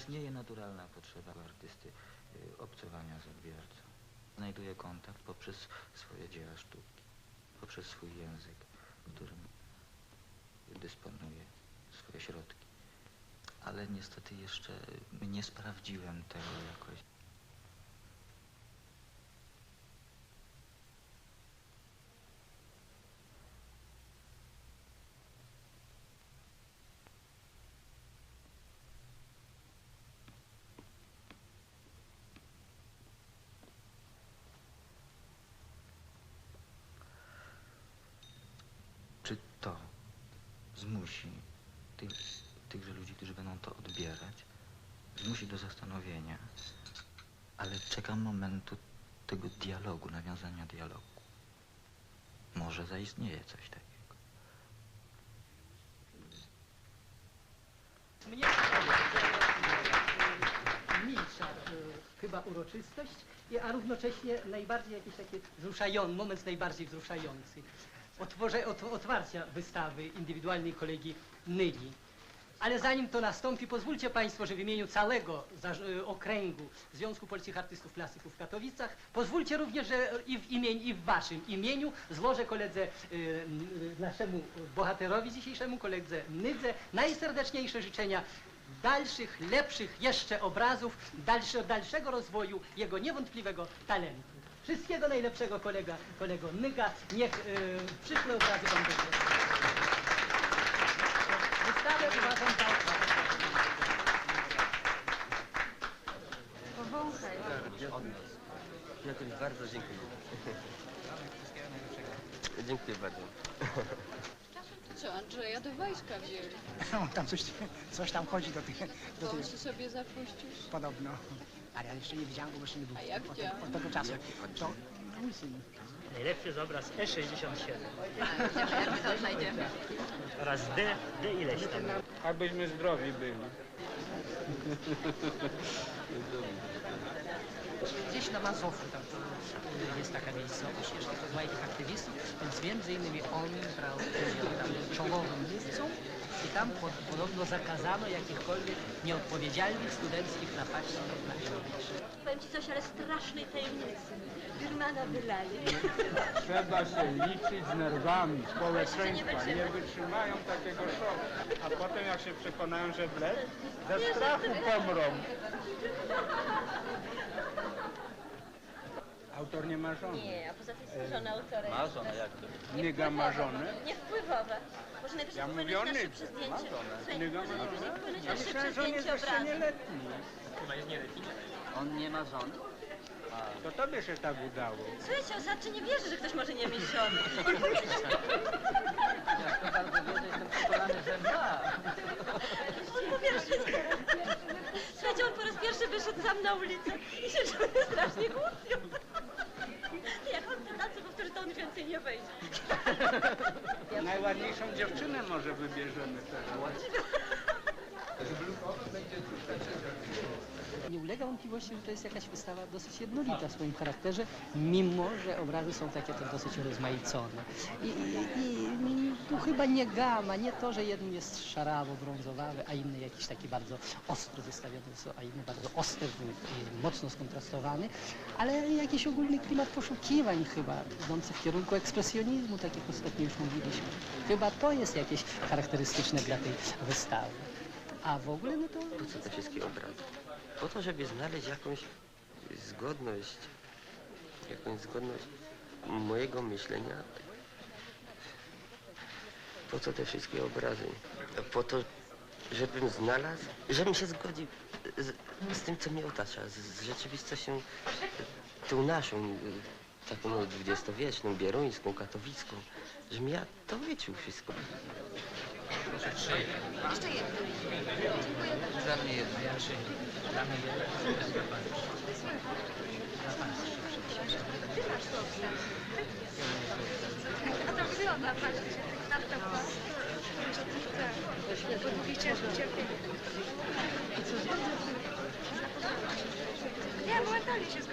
Istnieje naturalna potrzeba artysty y, obcowania z odbiorcą. Znajduje kontakt poprzez swoje dzieła sztuki, poprzez swój język, którym dysponuje, swoje środki. Ale niestety jeszcze nie sprawdziłem tego jakoś. Czy to zmusi tych, tychże ludzi, którzy będą to odbierać, zmusi do zastanowienia, ale czekam momentu tego dialogu, nawiązania dialogu. Może zaistnieje coś takiego. Mnie milsza e, chyba uroczystość, a równocześnie najbardziej jakiś taki wzruszający, moment najbardziej wzruszający. Otworze, ot, otwarcia wystawy indywidualnej kolegi Nyli. Ale zanim to nastąpi, pozwólcie Państwo, że w imieniu całego e, okręgu Związku Polskich Artystów Plastyków w Katowicach, pozwólcie również, że i w, imień, i w Waszym imieniu złożę koledze, e, e, naszemu bohaterowi dzisiejszemu, koledze Nydze, najserdeczniejsze życzenia dalszych, lepszych jeszcze obrazów, dalsze, dalszego rozwoju jego niewątpliwego talentu. Wszystkiego najlepszego kolega, kolego Nyga. Niech e, przyszłe obrazy będą. Wystawę uważam za. Powąchaj. Jakoś bardzo dziękuję. Dziękuję bardzo. Co, Andrzeja do wojska wzięli. No, tam coś, coś tam chodzi do tych, do tych Wąsy sobie zapuścisz. podobno. Ale ja jeszcze nie widziałem, bo jeszcze nie był A jak od, widziałam? od tego czasu. To mój syn. Najlepszy jest obraz E67 Jak my to znajdziemy? oraz D, D ileś tam. Abyśmy zdrowi byli. Gdzieś na Mazowszu tam jest taka miejscowość jeszcze z moich aktywistów, więc między innymi on brał udział tam czołowym mówcą i tam pod, podobno zakazano jakichkolwiek nieodpowiedzialnych studenckich napaści na Ewicz. Powiem ci coś, ale strasznej tajemnicy. Birmana wylali. Trzeba się liczyć z nerwami społeczeństwa. nie wytrzyma. Nie wytrzymają takiego szoku. A potem jak się przekonają, że bled, ze strachu pomrą. Autor nie ma żony. Nie, a poza tym są żony autora. Ma żonę, jak to? Nyga ma żonę. Niewpływowe. Może najpierw Ja mówię o Nydze. Nyga ma żonę. Ja myślałem, że on jest jeszcze obrazu. nieletni. On nie ma żony? To tobie się tak udało. Słuchajcie, Osadczy nie wierzy, że ktoś może nie mieć żony. Ja to bardzo wierzę, jestem przekonany, że ma. On po pierwsze... Słuchajcie, on po raz pierwszy wyszedł sam na ulicę i się czuje strasznie głupio. Jak on to tacy powtórzy, to on więcej nie wejdzie. Najładniejszą dziewczynę może wybierzemy teraz. Nie ulega wątpliwości, że to jest jakaś wystawa dosyć jednolita w swoim charakterze, mimo że obrazy są takie też dosyć urozmaicone. I, i, i tu chyba nie gama, nie to, że jeden jest szarawo-brązowawy, a inny jakiś taki bardzo ostro wystawiony, a inny bardzo ostry, i mocno skontrastowany, ale jakiś ogólny klimat poszukiwań chyba, idący w kierunku ekspresjonizmu, tak jak ostatnio już mówiliśmy. Chyba to jest jakieś charakterystyczne dla tej wystawy. A w ogóle, no to Po co te wszystkie obrazy? Po to, żeby znaleźć jakąś zgodność, jakąś zgodność mojego myślenia. Po co te wszystkie obrazy? Po to, żebym znalazł, żebym się zgodził z, z tym, co mnie otacza, z, z rzeczywistością tą naszą, taką no, dwudziestowieczną, bieruńską, katowicką, żebym ja to wyczuł wszystko. Dla mnie jedno, ja trzy. Dla mnie jedno. Dla pana. Dla pana trzy, A to wygląda, patrzcie. Tak, tak, tak. Po długiej ciężkiej cierpieniu. Nie, momentalnie się zgodził.